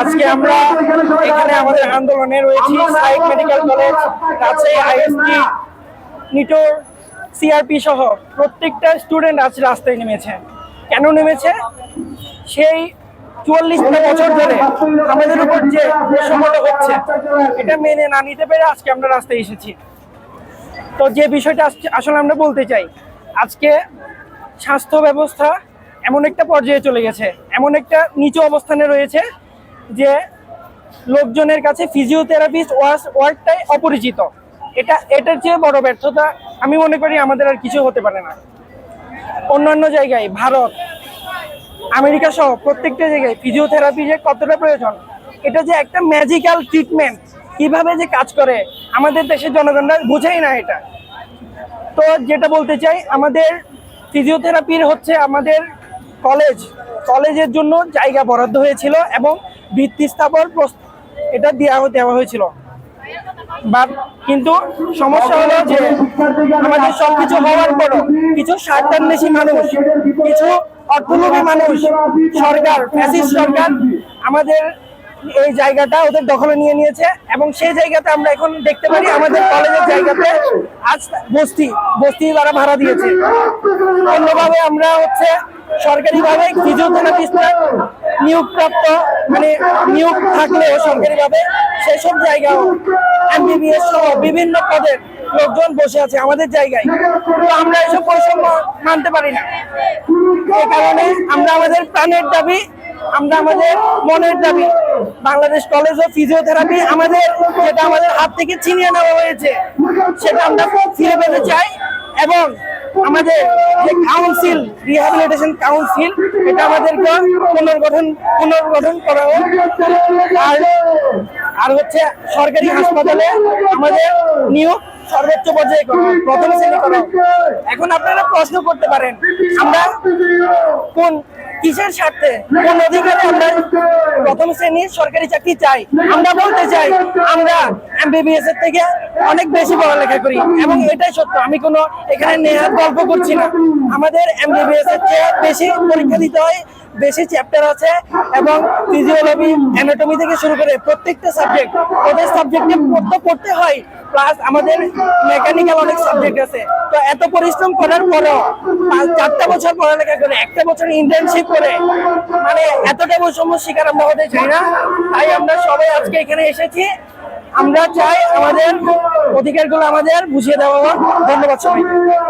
আজকে আমরা এখানে আমাদের আন্দোলনে রয়েছি psych medical college Rajshahi IST NITOR CRP সহ প্রত্যেকটা স্টুডেন্ট আজ রাস্তায় নেমেছে। কেন নেমেছে? সেই চুয়াল্লিশটা বছর ধরে আমাদের উপর যে বৈষম্যটা হচ্ছে এটা মেনে না নিতে পেরে আজকে আমরা রাস্তায় এসেছি। তো যে বিষয়টা আসলে আমরা বলতে চাই আজকে স্বাস্থ্য ব্যবস্থা এমন একটা পর্যায়ে চলে গেছে এমন একটা নিচু অবস্থানে রয়েছে যে লোকজনের কাছে ফিজিওথেরাপিস্ট ওয়ার্ডটাই অপরিচিত। এটা এটার চেয়ে বড় ব্যর্থতা আমি মনে করি আমাদের আর কিছু হতে পারে না। অন্যান্য জায়গায়, ভারত, আমেরিকা সহ প্রত্যেকটা জায়গায় ফিজিওথেরাপি যে কতটা প্রয়োজন, এটা যে একটা ম্যাজিক্যাল ট্রিটমেন্ট কীভাবে যে কাজ করে, আমাদের দেশের জনগণরা বুঝেই না এটা। তো যেটা বলতে চাই, আমাদের ফিজিওথেরাপির হচ্ছে আমাদের কলেজ কলেজের জন্য জায়গা বরাদ্দ হয়েছিল এবং ভিত্তি স্থাপন এটা দেওয়া দেওয়া হয়েছিল। বাট কিন্তু সমস্যা হলো যে আমাদের সবকিছু হওয়ার পরও কিছু স্বার্থান্বেষী মানুষ, কিছু অর্থলোভী মানুষ, সরকার, ফ্যাসিস্ট সরকার আমাদের এই জায়গাটা ওদের দখলে নিয়ে নিয়েছে এবং সেই জায়গাতে আমরা এখন দেখতে পারি আমাদের কলেজের জায়গাতে আজ বস্তি বস্তি তারা ভাড়া দিয়েছে। অন্যভাবে আমরা হচ্ছে সরকারিভাবে ফিজিওথেরাপিস্টরা নিয়োগপ্রাপ্ত মানে নিয়োগ থাকলেও সরকারিভাবে সেসব জায়গাও এমবিবিএস সহ বিভিন্ন পদের লোকজন বসে আছে আমাদের জায়গায়। তো আমরা এসব বৈষম্য মানতে পারি না। এই কারণে আমরা আমাদের প্রাণের দাবি, আমরা আমাদের মনের দাবি, বাংলাদেশ কলেজ অফ ফিজিওথেরাপি আমাদের যেটা আমাদের হাত থেকে ছিনিয়ে নেওয়া হয়েছে, সেটা আমরা ফিরে পেতে চাই এবং আমাদের যে কাউন্সিল রিহ্যাবিলিটেশন কাউন্সিল এটা আমাদেরকে পুনর্গঠন পুনর্গঠন করা হোক। আর আর হচ্ছে সরকারি হাসপাতালে আমাদের নিয়োগ সর্বোচ্চ পর্যায়ে প্রথম শ্রেণি করা এখন আপনারা প্রশ্ন করতে পারেন, আমরা কোন কিসের স্বার্থে, কোন অধিকারে আমরা প্রথম শ্রেণির সরকারি চাকরি চাই? আমরা বলতে চাই, আমরা এমবিবিএস এর থেকে অনেক বেশি পড়ালেখা করি। এবং এটাই সত্য, আমি কোনো এখানে নেহাত গল্প করছি না। আমাদের এমবিবিএস এর চেয়ে বেশি পরীক্ষা দিতে হয়, বেশি চ্যাপ্টার আছে এবং ফিজিওলজি অ্যানাটমি থেকে শুরু করে প্রত্যেকটা সাবজেক্ট ওদের সাবজেক্টে পড়তে পড়তে হয় প্লাস আমাদের মেকানিক্যাল অনেক সাবজেক্ট আছে। তো এত পরিশ্রম করার পরও চারটা বছর পড়ালেখা করে, একটা বছর ইন্টার্নশিপ করে মানে এতটা বৈষম্য শিকার আমরা হতে চাই না। তাই আমরা সবাই আজকে এখানে এসেছি। আমরা চাই আমাদের অধিকারগুলো আমাদের বুঝিয়ে দেওয়া ধন্যবাদ সবাই